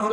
আমি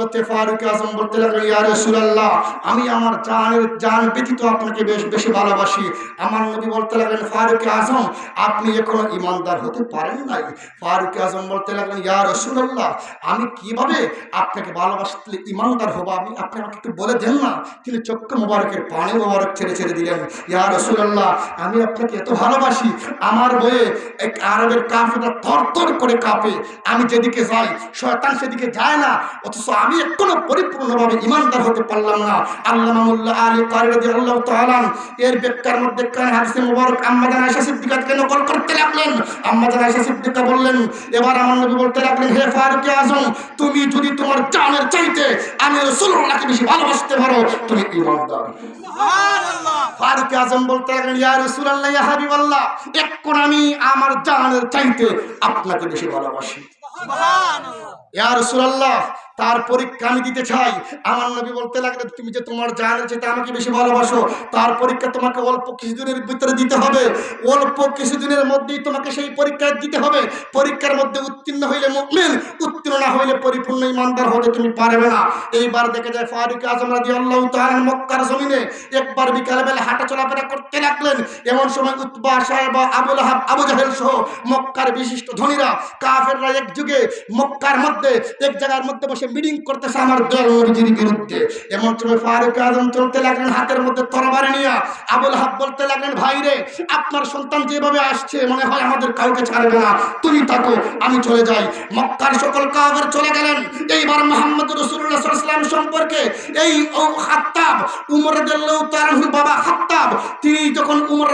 কীভাবে আপনাকে ভালোবাসলে ইমানদার হব? আমি আপনি আমাকে একটু বলে দেন না? তিনি চক্ষু মোবারকের পানি মোবারক ছেড়ে ছেড়ে দিলেন, ইয়া রাসূলুল্লাহ, আমি আপনাকে এত ভালোবাসি, আমার বয়ে এক আরবের কাফেররা থরথর করে কাঁপে। আমি যেদিকে যাই, শয়তান সেদিকে যায় না, অথচ আমি এখনও পরিপূর্ণভাবে ইমানদার হতে পারলাম না। আল্লাহ আলী কারি আল্লাহ এর ব্যাখ্যার মধ্যে কান হাদিসে মুবারক নকল করতে লাগলেন। সিদ্দিকা বললেন এবার আমার নবী বলতে লাগলেন হে ফারুক আজম তুমি যদি তোমার জানের চাইতে আমি বেশি ভালোবাসতে পারো তুমি ইমানদার। ফারুক আজম বলতে লাগলেন ইয়া রাসূলুল্লাহ ইয়া হাবিবাল্লাহ এখন আমি আমার জানের চাইতে আপনাকে বেশি ভালোবাসি। ইয়া রাসূলুল্লাহ তার পরীক্ষা আমি দিতে চাই। আমার নবী বলতে লাগলেন তুমি যে তোমার জানের যেটা আমাকে বেশি ভালোবাসো। তার পরীক্ষা তোমাকে অল্প কিছুদিনের ভিতরে দিতে হবে। অল্প কিছুদিনের মধ্যেই তোমাকে সেই পরীক্ষা দিতে হবে। পরীক্ষার মধ্যে উত্তীর্ণ হইলে মুমিন, উত্তীর্ণ না হইলে পরিপূর্ণ ইমানদার হতে তুমি পারবে না। এইবার দেখে যায় ফারুক আজম রাদিয়াল্লাহু তাআলা মক্কার জমিনে একবার বিকালে বেলা হাঁটা চলাফেরা করতে লাগলেন। এমন সময় উতবা সাহেব আবুল আহাব আবু জাহেল সহ মক্কার বিশিষ্ট ধনীরা, কাফেররা এক যুগে মক্কার মধ্যে, এক জায়গার মধ্যে বসে মিটিং করতেছে আমার দল। নবীজির বিরুদ্ধে এমন সময় ফারুক আজম চলতে লাগলেন হাতের মধ্যে তরবারি নিয়ে আবুল হাব বলতে লাগলেন ভাই রে আপনার সন্তান যেভাবে আসছে মনে হয় আমাদের কাউকে ছাড়বে না। তুমি থাকো আমি চলে যাই। মক্কার সকল চলে গেলেন। এইবার মোহাম্মদ রসুল্লাহ সাল্লাম সম্পর্কে এই ও খাত্তাব উমর দেল্লাউ তারাহুর বাবা খাত্তাব তিনি যখন উমর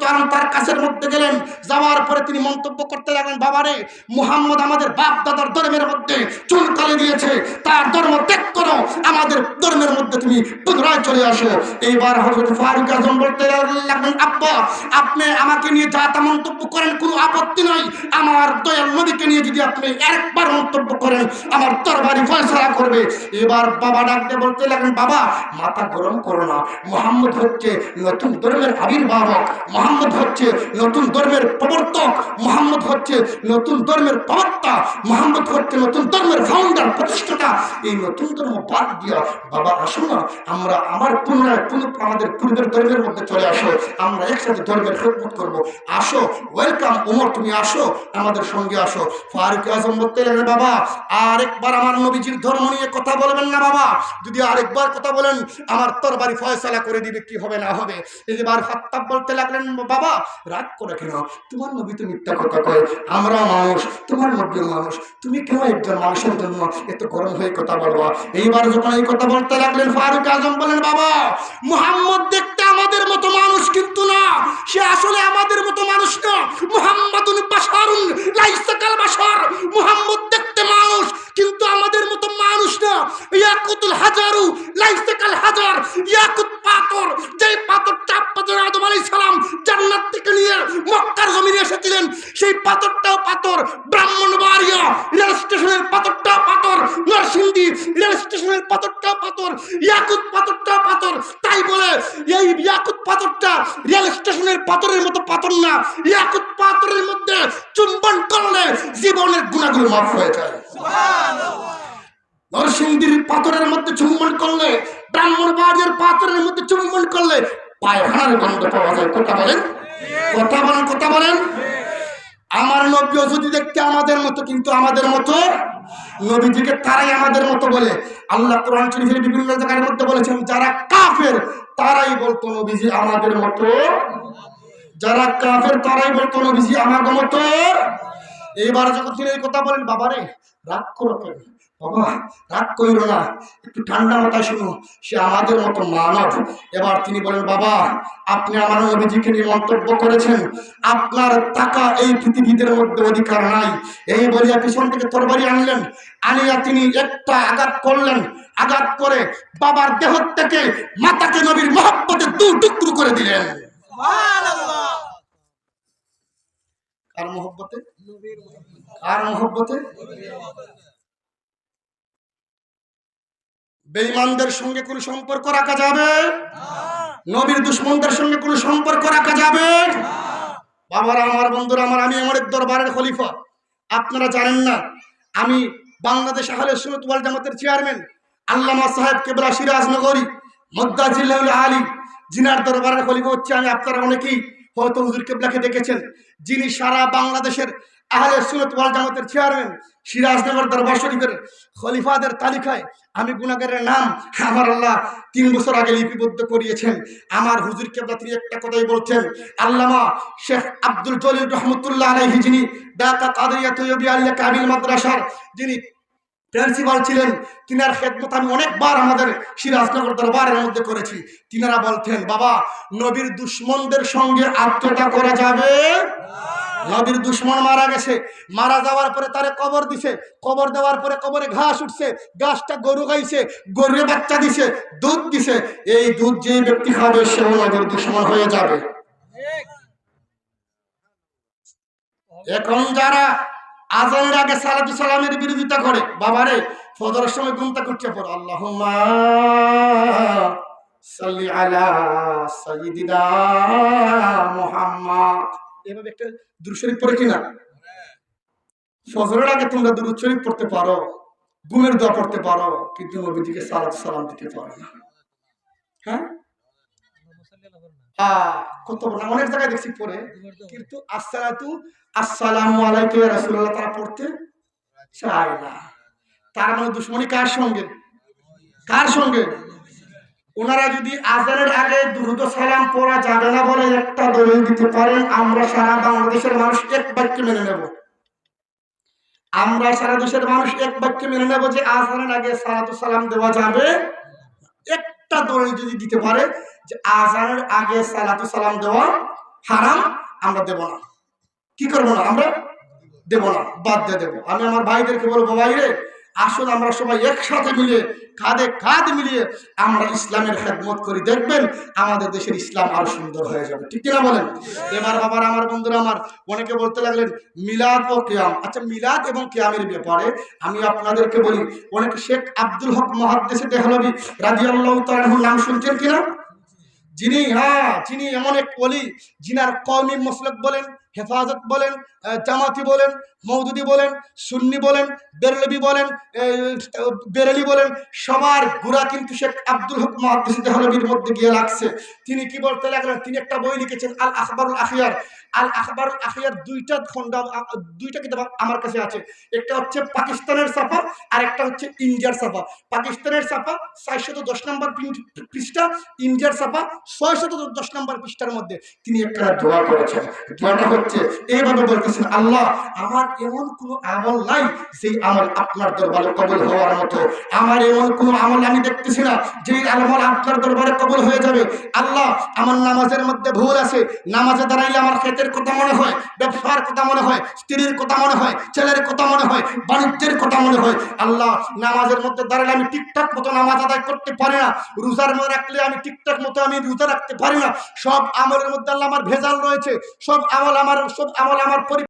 তারান তার কাছের মধ্যে গেলেন যাওয়ার পরে তিনি মন্তব্য করতে লাগলেন বাবারে মুহাম্মদ আমাদের বাপ দাদার ধর্মের মধ্যে চুল কালে দিয়েছে তার ধর্ম ত্যাগ করো। আমাদের ধর্মের মধ্যে তুমি পুনরায় চলে আসো। এইবার হজরত ফারুক আজম বলতে লাগলেন, আব্বা, আপনি আমাকে নিয়ে যা তা মন্তব্য করেন, কোনো আপত্তি নাই। আমার দয়াল নবীকে নিয়ে যদি আপনি একবার মন্তব্য করেন, আমার তরবারি ফয়সলা করবে। এবার বাবা ডাকতে বলতে লাগলেন, বাবা, মাথা গরম করো না। মোহাম্মদ হচ্ছে নতুন ধর্মের আবির্ভাবক মোহাম্মদ হচ্ছে নতুন ধর্মের প্রবর্তক। মোহাম্মদ হচ্ছে নতুন ধর্মের প্রবক্তা। মোহাম্মদ হচ্ছে নতুন ধর্মের ফাউন্ডার প্রতিষ্ঠাতা এই নতুন ধর্ম বাদ দিয়া বাবা আসো না আমরা আমার পুনরায় পুনঃ আমাদের পূর্বের ধর্মের মধ্যে চলে আসো, আমরা একসাথে ধর্মের খেদমত করব। আসো ওয়েলকাম ওমর, তুমি আসো, আমাদের সঙ্গে আসো। ফারুক আজম বলতে বাবা, আরেকবার আমার নবীজির ধর্ম নিয়ে কথা বলবেন না, বাবা। যদি আরেকবার কথা বলেন, আমার তরবারি ফয়সালা করে দিবে, কি হবে, না হবে। এবার হাত্তাব বলতে লাগলেন, বাবা, রাগ করে কেন? তোমার নবী তো মিথ্যা কথা কয়। আমরা মানুষ, তোমার মধ্যে মানুষ। তুমি কেন একজন মানুষের জন্য এত গরম হয়ে কথা বলবা। এইবার যখন এই কথা বলতে লাগলেন, ফারুক আজম বলেন, বাবা, মুহাম্মদ দেখতে আমাদের মতো মানুষ কিন্তু না। সে আসলে আমাদের মতো মানুষ না। কাল বাশার। দেখতে মানুষ, কিন্তু আমাদের মতো মানুষ না। ইয়াকুতুল হাজারু, লাইসা কাল হাজার। ইয়াকুত পাথর, যেই পাথরটা আপনাদের আদম আলাইহিস সালাম জান্নাত থেকে নিয়ে মক্কার জমিনে এসেছিলেন, সেই পাথরটাও পাথর। ব্রাহ্মণবাড়িয়া রেল স্টেশনের পাথরটাও পাথর। নরসিংদী রেল স্টেশনের পাথরটাও পাথর, ইয়াকুত পাথরটাও পাথর। তাই বলে এই ইয়াকুত পাথরটা রেল স্টেশনের পাথরের মতো পাথর না। ইয়াকুত পাথরের মধ্যে চুম্বন করলে জীবনের গুণাগুলো মাফ হয়ে যায়। পাথরের মধ্যে চুম্বন করলে, ব্রাহ্মণবাড়িয়ার পাথরের মধ্যে চুম্বন করলে পায়খানার গন্ধ পাওয়া যায়। কথা বলেন? কথা বলেন কথা বলেন? আমার নবীও যদি দেখতে আমাদের মতো, কিন্তু আমাদের মতো নবীজিকে তারাই আমাদের মতো বলে। আল্লাহ কোরআন শরীফের বিভিন্ন জায়গার মধ্যে বলেছেন, যারা কাফের, তারাই বলতো নবীজি আমাদের মতো। যারা কাফের, তারাই বলতো নবীজি আমাদের মতো। এইবার যখন তিনি এই কথা বলেন, বাবারে, রাগ করো বাবা, রাগ করিল না, একটু ঠান্ডা মাথায় শুনো, সে আমাদের মতো মানব। এবার তিনি বলেন, বাবা, আপনি আমার নবীজিকে নিয়ে মন্তব্য করেছেন। আপনার টাকা এই পৃথিবীদের মধ্যে অধিকার নাই। এই বলিয়া পিছন থেকে তরবারি আনলেন, আনিয়া তিনি একটা আঘাত করলেন। আঘাত করে বাবার দেহ থেকে মাতাকে নবীর মহব্বতে দু টুকরো করে দিলেন। কার মহব্বতে? কার মহব্বতে? বেঈমানদের সঙ্গে কোনো সম্পর্ক রাখা যাবে? নবীর দুশ্মনদের সঙ্গে কোনো সম্পর্ক রাখা যাবে? বাবারা আমার বন্ধুরা আমার আমি আমার দরবারের খলিফা। আপনারা জানেন না আমি বাংলাদেশ আহলে সুন্নাত ওয়াল জামাতের চেয়ারম্যান আল্লামা সাহেব কেবলা সিরাজ নগরী মুদ্দাজিল্লাহুল আলী জিনার দরবারের খলিফা হচ্ছে আমি। আপনারা অনেকেই হয়তো হুজুর কেবলাকে দেখেছেন, যিনি সারা বাংলাদেশের আহলে সুন্নাত ওয়াল জামাতের চেয়ারম্যান, সিরাজনগর দরবার শরীফের খলিফাদের তালিকায় আমি গুনাগারের নাম আমার আল্লাহ তিন বছর আগে লিপিবদ্ধ করিয়েছেন। আমার হুজুর কেবলা তিনি একটা কথাই বলছেন, আল্লামা শেখ আব্দুল জলিল রহমতুল্লাহ আলাইহি যিনি ঢাকা কাদরিয়া তৈয়বি আলিয়া কাবিল মাদ্রাসার যিনি প্রিন্সিপাল ছিলেন তিনার খেদমত আমি অনেকবার আমাদের সিরাজনগর দরবারের মধ্যে করেছি। তিনারা বলতেন বাবা নবীর দুশ্মনদের সঙ্গে আত্মটা করা যাবে? নবীর দুশ্মন মারা গেছে। মারা যাওয়ার পরে তারে কবর দিছে। কবর দেওয়ার পরে কবরে ঘাস উঠছে। ঘাসটা গরু গাইছে গরুরে বাচ্চা দিছে দুধ দিছে। এই দুধ যে ব্যক্তি খাবে সেও নবীর দুশ্মন হয়ে যাবে। এখন যারা আজানের আগে সালাতু সালামের বিরোধিতা করে। বাবারে, ফজরের সময় গুনতা করছে পর আল্লাহ সাল্লি আলা সাইয়্যিদিনা মুহাম্মদ। এভাবে একটা দুরূদ পড়ে কিনা ফজরের আগে তোমরা দুরূদ শরীফ পড়তে পারো গুমের দোয়া পড়তে পারো, কিন্তু নবীজিকে সালাত সালাম দিতে পারো না। হ্যাঁ? কত অনেক জায়গায় দেখছি পড়ে কিন্তু আসসালাতু আসসালামু আলাইকা রাসূলুল্লাহ তারা পড়তে চায় না। তার মানে দুশ্মনী কার সঙ্গে? কার সঙ্গে? ওনারা যদি আজানের আগে দুরুদ সালাম পড়া যাবে না বলে একটা দলিল দিতে পারেন আমরা সারা বাংলাদেশের মানুষ এক বাক্যে মেনে নেব। আমরা সারা দেশের মানুষ এক বাক্যে মেনে নেব যে আজানের আগে সালাতু সালাম দেওয়া যাবে। একটা দলিল যদি দিতে পারে যে আজানের আগে সালাতু সালাম দেওয়া হারাম, আমরা দেব না। কি করব না আমরা? দেব না, বাদ দিয়ে দেবো। আমি আমার ভাইদেরকে বলব ভাই রে আসুন আমরা সবাই একসাথে মিলে কাঁধে কাঁধ মিলিয়ে আমরা ইসলামের খেদমত করি। দেখবেন আমাদের দেশের ইসলাম আরও সুন্দর হয়ে যাবে। ঠিক কিনা বলেন? এবার বাবার, আমার বন্ধুরা, আমার অনেকে বলতে লাগলেন, মিলাদ ও কেয়াম। আচ্ছা মিলাদ এবং কেয়ামের ব্যাপারে আমি আপনাদেরকে বলি, অনেক শেখ আব্দুল হক মহাদ্দেশে দেহলবি রাজিয়াল্লাহ তালাহুর নাম শুনছেন কিনা? যিনি হ্যাঁ যিনি এমন এক অলি যিনার কওমি মসলক বলেন, হেফাজত বলেন জামাতি বলেন মৌদুদি বলেন, সুন্নি বলেন, বেরলবি বলেন বেরেলি বলেন, সবার গুড়া কিন্তু শেখ আব্দুল হক মহাদিস মধ্যে গিয়ে লাগছে। তিনি কি বলতে লাগলেন? তিনি একটা বই লিখেছেন, আল আখবরুল আখিয়ার। আল আখবরুল আখিয়ার দুইটা খন্ড দুইটা কিতাব আমার কাছে আছে। একটা হচ্ছে পাকিস্তানের ছাপা আর একটা হচ্ছে ইন্ডিয়ার ছাপা পাকিস্তানের ছাপা চারশত দশ নম্বর পৃষ্ঠা, ইন্ডিয়ার ছাপা ছয়শত দশ নম্বর পৃষ্ঠার মধ্যে তিনি একটা দোয়া করেছেন। দোয়াটা হচ্ছে, এইভাবে বলতেছেন, আল্লাহ, আমার এমন কোনো আমল নাই যেই আমল আপনার দরবারে কবল হওয়ার মতো। আমার এমন কোনো আমল আমি দেখতেছি না যেই আমল আপনার দরবারে কবল হয়ে যাবে। আল্লাহ, আমার নামাজের মধ্যে ভুল আছে। নামাজে দাঁড়াইলে আমার ক্ষেতের কথা মনে হয়, ব্যবসার কথা মনে হয়, স্ত্রীর কথা মনে হয়, ছেলের কথা মনে হয়, বাণিজ্যের কথা মনে হয়। আল্লাহ, নামাজের মধ্যে দাঁড়ালে আমি ঠিকঠাক মতো নামাজ আদায় করতে পারি না। রোজার মধ্যে রাখলে আমি ঠিকঠাক মতো আমি রোজা রাখতে পারি না। সব আমলের মধ্যে আল্লাহ আমার ভেজাল রয়েছে। সব আমল আমার, সব আমল আমার পরি